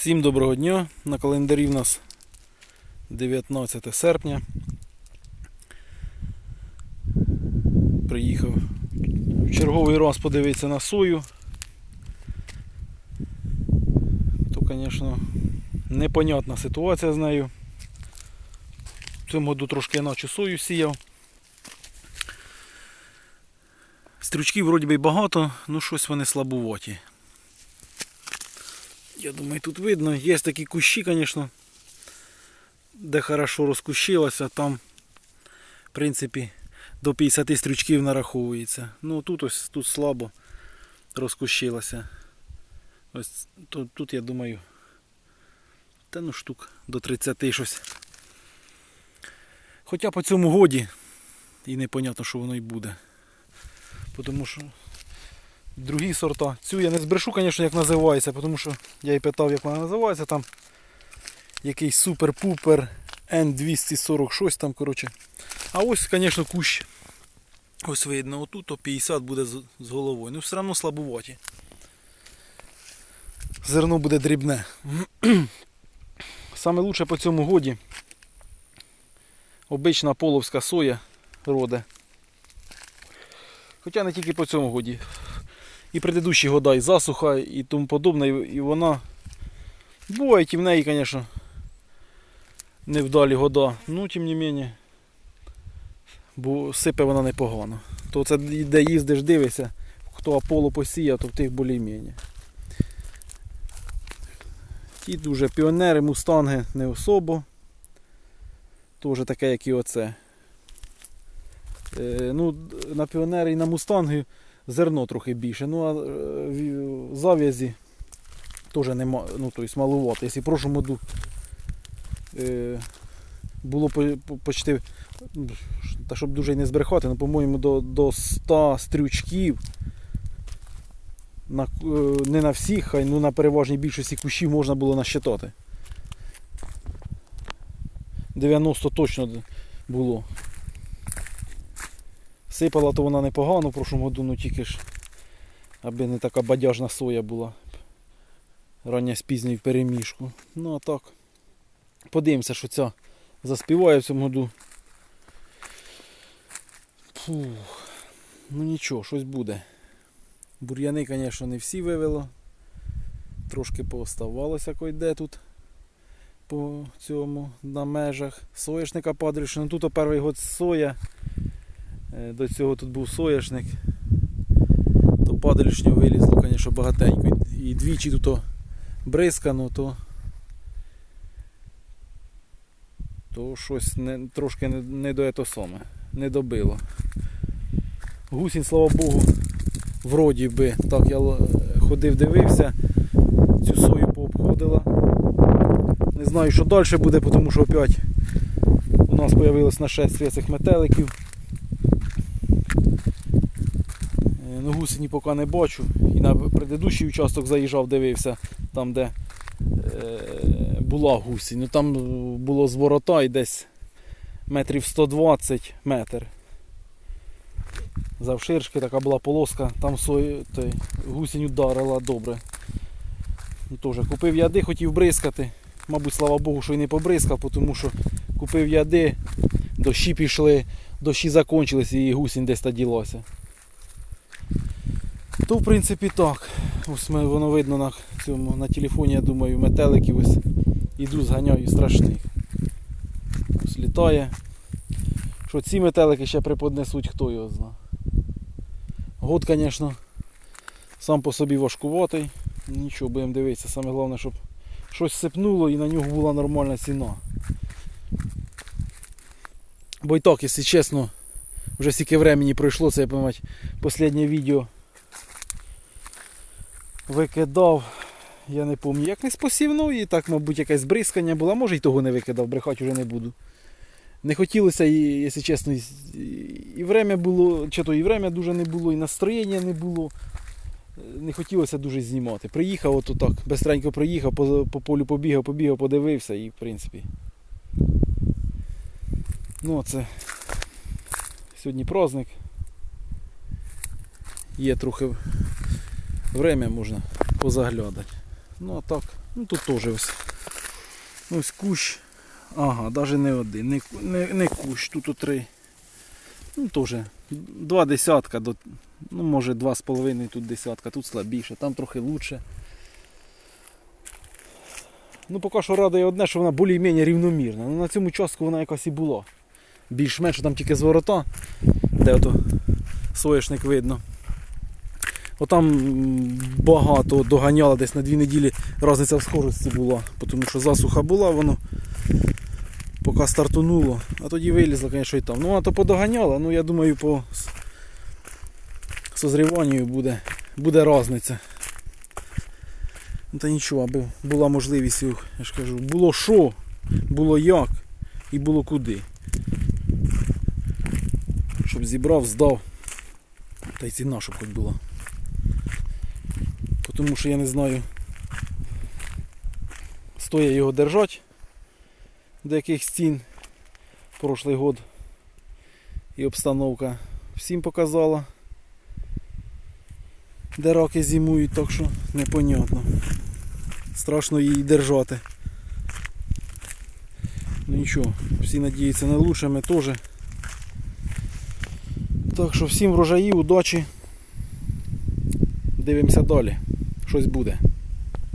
Всім доброго дня. На календарі в нас 19 серпня. Приїхав в черговий раз подивитися на сою. То, звісно, непонятна ситуація з нею. В цьому году трошки іначе сою сіяв. Стрючків вроді би багато, ну щось вони слабуваті. Я думаю, тут видно. Є такі кущі, звісно, де хорошо розкущилося, там, в принципі, до 50 стрючків нараховується. Ну тут ось тут слабо розкущилося. Ось тут, тут я думаю, та ну штук до 30 щось. Хоча по цьому годі і непонятно, що воно й буде. Тому що другі сорта. Цю я не збрешу, звісно, як називається, тому що я і питав, як вона називається. Там якийсь супер-пупер N246 там, коротше. А ось, звісно, кущ. Ось видно, отут то 50 буде з, головою. Ну все одно слабуваті. Зерно буде дрібне. Саме лучше по цьому годі обична половська соя роде. Хоча не тільки по цьому годі і предыдущі года, і засуха, і тому подобне, і вона. Бувають і в неї, звісно, невдалі года. Ну, тим не менше, бо сипе вона непогано. То це де їздиш, дивишся, хто Аполло посіяв, то в тих більш-менш. Ті дуже піонери, мустанги не особо. Теж таке, як і оце. Е, ну, на піонери і на мустанги зерно трохи більше. Ну а е, в зав'язі теж нема, ну, тобто маловато. Якщо в прошлому году е, було по- по- почти, та щоб дуже не збрехати, ну, по-моєму, до, до 100 стрючків. На, е, не на всіх, хай ну на переважній більшості кущів можна було насчитати. 90 точно було. Сипала то вона непогано в прошлому году, ну тільки ж, аби не така бадяжна соя була. Рання з пізньою в переміжку. Ну а так. Подивимося, що ця заспіває в цьому году. Фух. Ну нічого, щось буде. Бур'яни, звісно, не всі вивело. Трошки пооставалося койде тут по цьому на межах. Соєшника падріше. Ну тут перший год соя. Е, До цього тут був соняшник. То падалішнього вилізло, звісно, багатенько. І двічі тут бризкано, то, то щось не, трошки не, не до ето саме, не добило. Гусінь, слава Богу, вроді би, так я ходив, дивився, цю сою пообходила. Не знаю, що далі буде, тому що опять у нас з'явилось нашествие цих метеликів. Е, Ну, гусені поки не бачу. І на предыдущий участок заїжджав, дивився, там де е, була гусінь. Ну там було з ворота і десь метрів 120 метр. Завширшки така була полоска, там сой, той, гусінь ударила добре. Ну, Теж купив яди, хотів бризкати. Мабуть, слава Богу, що й не побризкав, тому що купив яди, дощі пішли, дощі закончились і гусінь десь та ділася. То в принципі так. Ось ми, воно видно на цьому на телефоні, я думаю, метеликів ось іду, зганяю страшних. Ось літає. Що ці метелики ще преподнесуть, хто його зна. Год, звісно, сам по собі важкуватий. Нічого, будемо дивитися. Саме головне, щоб щось сипнуло і на нього була нормальна ціна. Бо і так, якщо чесно, вже стільки времени пройшло, це я пам'ятаю, останнє відео викидав, я не пам'ятаю, як не з посівної, так, мабуть, якесь бризкання було, може й того не викидав, брехати вже не буду. Не хотілося, і, якщо чесно, і, і время було, чи то і время дуже не було, і настроєння не було. Не хотілося дуже знімати. Приїхав ото так, бестренько приїхав, по, по полю побігав, побігав, подивився і в принципі. Ну це сьогодні праздник. Є трохи время можна позаглядати. Ну а так, Ну тут теж ось. Ось кущ. Ага, навіть не один, не, не, не кущ, тут три. Ну теж два десятка до. Ну, може, два з половиною тут десятка, тут слабіше, там трохи лучше. Ну, поки що радує одне, що вона більш-менш рівномірна. Ну, на цьому частку вона якась і була. Більш-менш там тільки з ворота, де ото соєшник видно. Отам багато доганяло десь на дві неділі різниця в скорості була, тому що засуха була, воно поки стартунуло, а тоді вилізло, звісно, і там. Ну, а то подоганяло, ну я думаю, по созріванню буде, буде різниця. Ну, та нічого, аби була можливість, я ж кажу, було що, було як і було куди. Щоб зібрав, здав. Та й ціна, щоб хоч була. Тому що я не знаю, стоїть його держати до яких стін прошлий год. І обстановка всім показала. Де раки зимують, так що непонятно. Страшно її держати. Ну нічого, всі надіються на лучше, ми теж. Так що всім врожаїв, удачі. Дивимося далі. Щось буде.